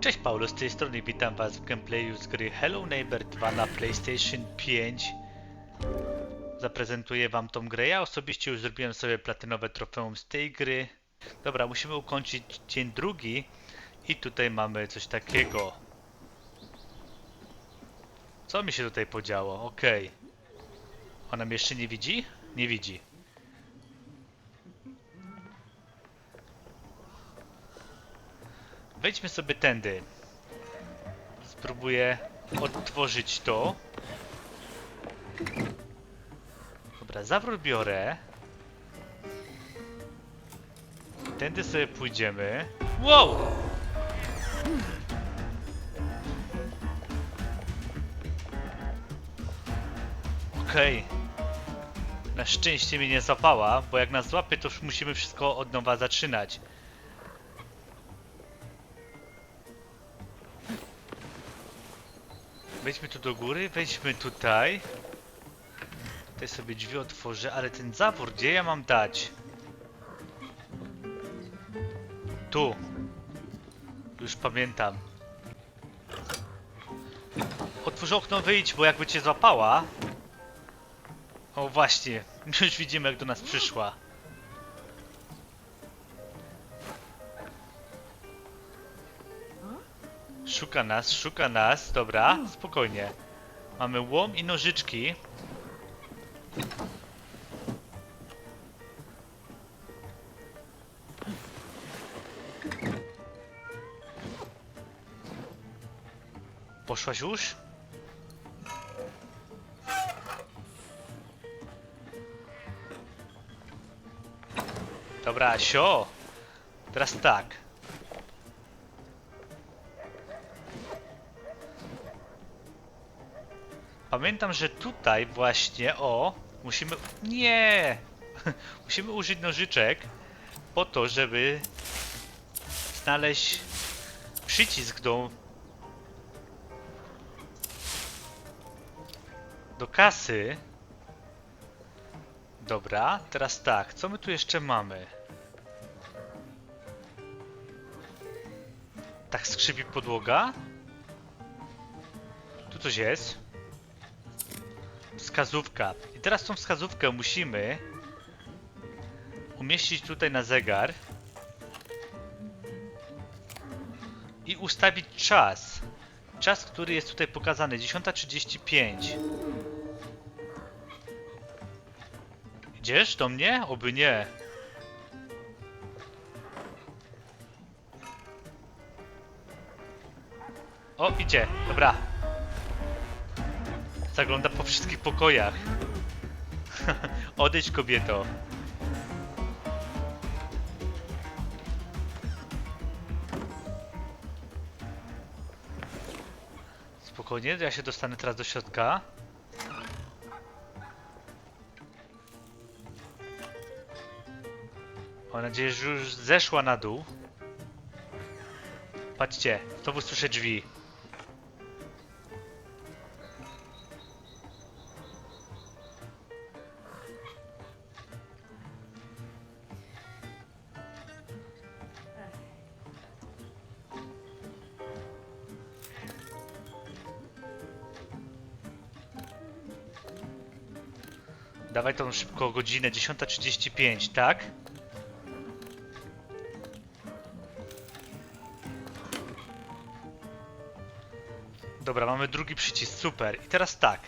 Cześć Paulo, z tej strony witam was w gameplayu z gry Hello Neighbor 2 na PlayStation 5. Zaprezentuję wam tą grę. Ja osobiście już zrobiłem sobie platynowe trofeum z tej gry. Dobra, musimy ukończyć dzień drugi i tutaj mamy coś takiego. Co mi się tutaj podziało? Okej. Ona mnie jeszcze nie widzi? Nie widzi. Wejdźmy sobie tędy. Spróbuję odtworzyć to. Dobra, zawrót biorę. Tędy sobie pójdziemy. Wow! Okej. Na szczęście mnie nie złapała, bo jak nas złapie, to już musimy wszystko od nowa zaczynać. Wejdźmy tu do góry, wejdźmy tutaj. Tutaj sobie drzwi otworzę, ale ten zawór, gdzie ja mam dać? Tu. Już pamiętam. Otwórz okno, wyjdź, bo jakby cię złapała. O właśnie, już widzimy jak do nas przyszła. Szuka nas, szuka nas, dobra, spokojnie. Mamy łom i nożyczki. Poszłaś już? Dobra, sio. Teraz tak. Pamiętam, że tutaj właśnie, o, musimy... Nie! musimy użyć nożyczek po to, żeby znaleźć przycisk do... do kasy. Dobra, teraz tak, co my tu jeszcze mamy? Tak skrzypi podłoga? Tu coś jest? Wskazówka. I teraz tą wskazówkę musimy umieścić tutaj na zegar i ustawić czas. Czas, który jest tutaj pokazany 10.35. Idziesz do mnie? Oby nie. O, idzie. Dobra. Zagląda po wszystkich pokojach. Odejdź, kobieto. Spokojnie, ja się dostanę teraz do środka. Mam nadzieję, że już zeszła na dół. Patrzcie, znowu słyszę drzwi. Dawaj tą szybko godzinę 10.35, tak? Dobra, mamy drugi przycisk, super. I teraz tak.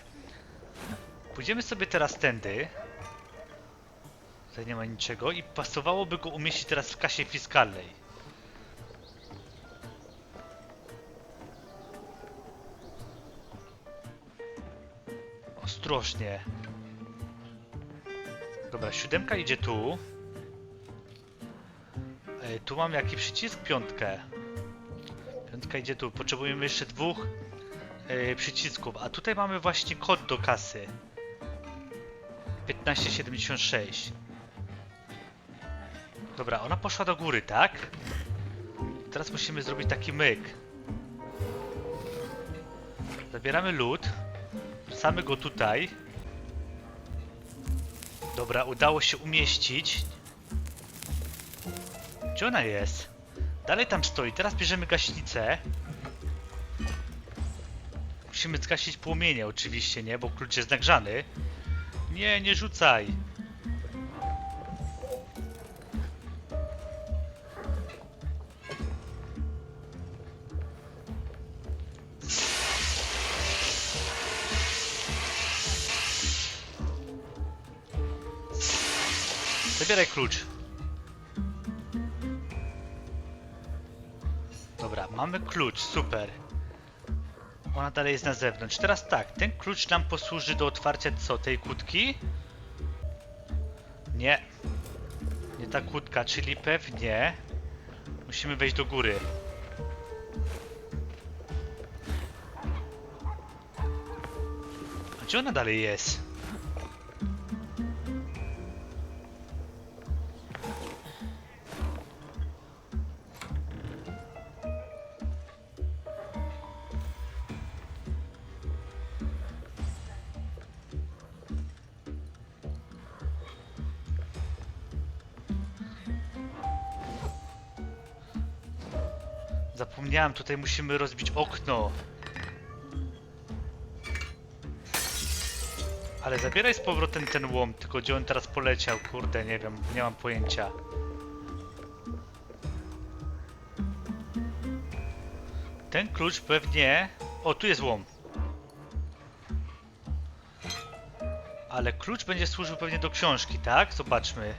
Pójdziemy sobie teraz tędy. Tutaj nie ma niczego i pasowałoby go umieścić teraz w kasie fiskalnej. Ostrożnie. Dobra, siódemka idzie tu. E, tu mam jaki przycisk? Piątkę. Piątka idzie tu. Potrzebujemy jeszcze dwóch e, przycisków. A tutaj mamy właśnie kod do kasy. 1576. Dobra, ona poszła do góry, tak? Teraz musimy zrobić taki myk. Zabieramy lód. Wrzucamy go tutaj. Dobra, udało się umieścić. Gdzie ona jest? Dalej tam stoi. Teraz bierzemy gaśnicę. Musimy zgasić płomienie oczywiście, nie? Bo klucz jest nagrzany. Nie, nie rzucaj. Zabieraj klucz. Dobra, mamy klucz, super. Ona dalej jest na zewnątrz. Teraz tak, ten klucz nam posłuży do otwarcia co, tej kłódki? Nie. Nie ta kłódka, czyli pewnie musimy wejść do góry. A gdzie ona dalej jest? Zapomniałem, tutaj musimy rozbić okno. Ale zabieraj z powrotem ten łom, tylko gdzie on teraz poleciał, kurde, nie wiem, nie mam pojęcia. Ten klucz pewnie... O, tu jest łom. Ale klucz będzie służył pewnie do książki, tak? Zobaczmy.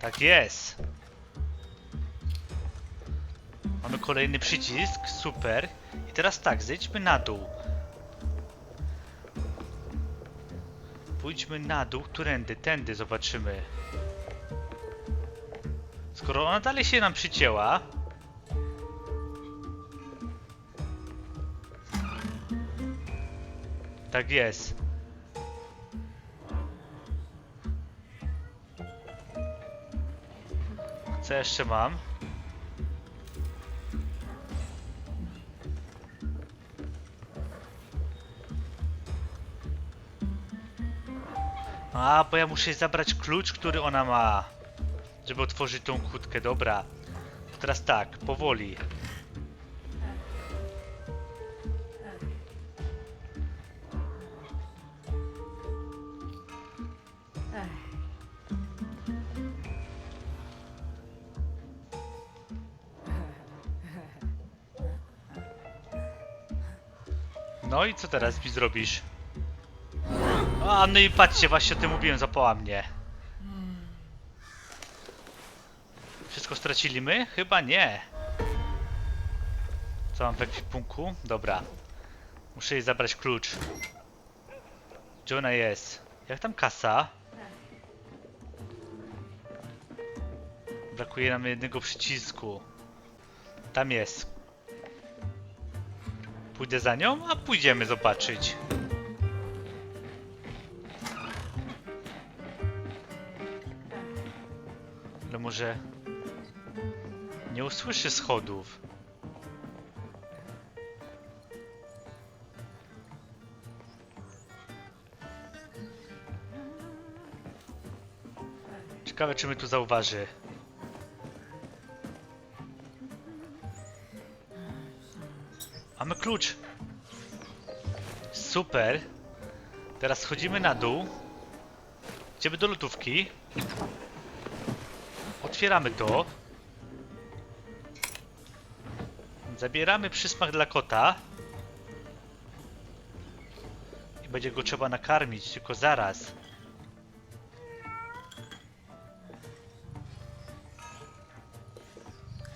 Tak jest. Mamy kolejny przycisk, super. I teraz tak, zejdźmy na dół. Pójdźmy na dół, którędy, tędy zobaczymy. Skoro ona dalej się nam przycięła... Tak jest. Co jeszcze mam? A, bo ja muszę zabrać klucz, który ona ma. Żeby otworzyć tą kłódkę, dobra. To teraz tak, powoli. No i co teraz mi zrobisz? A, no i patrzcie, właśnie o tym mówiłem, zapała mnie. Wszystko stracili my? Chyba nie. Co mam w ekwipunku? Dobra. Muszę jej zabrać klucz. Gdzie ona jest? Jak tam kasa? Brakuje nam jednego przycisku. Tam jest. Pójdę za nią, a pójdziemy zobaczyć. Może nie usłyszy schodów. Ciekawe, czy mnie tu zauważy. Mamy klucz. Super. Teraz schodzimy na dół. Idziemy do lotówki. Otwieramy to. Zabieramy przysmak dla kota. I będzie go trzeba nakarmić, tylko zaraz.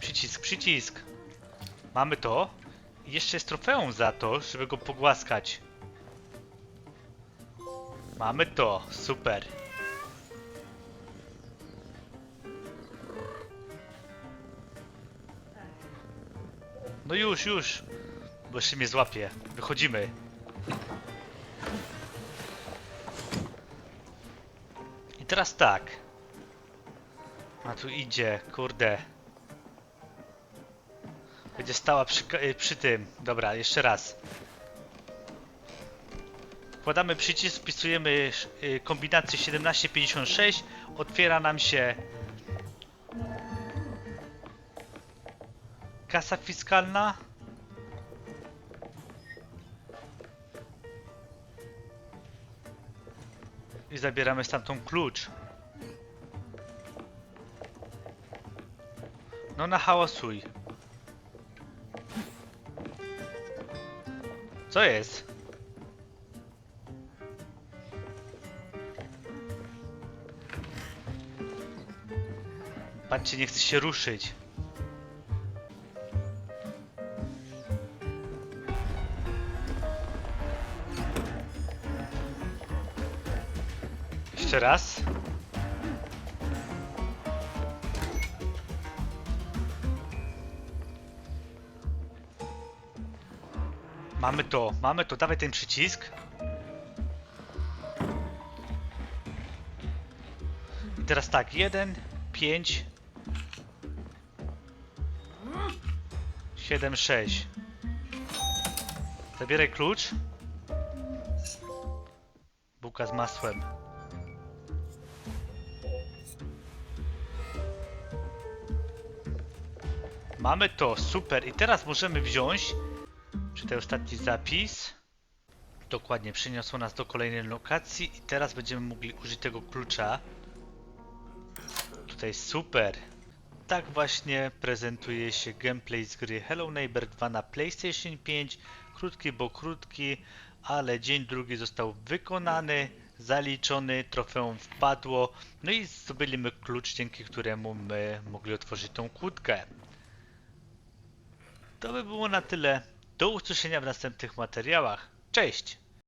Przycisk, przycisk. Mamy to. I jeszcze jest trofeum za to, żeby go pogłaskać. Mamy to, super. No już, już. Bo jeszcze mnie złapie. Wychodzimy. I teraz tak. A tu idzie, kurde. Będzie stała przy, y, przy tym. Dobra, jeszcze raz. Wkładamy przycisk, wpisujemy y, kombinację 1756. Otwiera nam się kasa fiskalna. I zabieramy stamtąd klucz. No na hałasuj. Co jest? Patrzcie, nie chce się ruszyć. Jeszcze raz. Mamy to, mamy to. Dawaj ten przycisk. I teraz tak, 1, 5, 7, 6. Zabieraj klucz. Bułka z masłem. Mamy to, super. I teraz możemy wziąć, czytaj ostatni zapis. Dokładnie, przeniosło nas do kolejnej lokacji i teraz będziemy mogli użyć tego klucza. Tutaj super. Tak właśnie prezentuje się gameplay z gry Hello Neighbor 2 na PlayStation 5. Krótki, bo krótki, ale dzień drugi został wykonany, zaliczony, trofeum wpadło, no i zdobyliśmy klucz, dzięki któremu my mogli otworzyć tą kłódkę. To by było na tyle. Do usłyszenia w następnych materiałach. Cześć!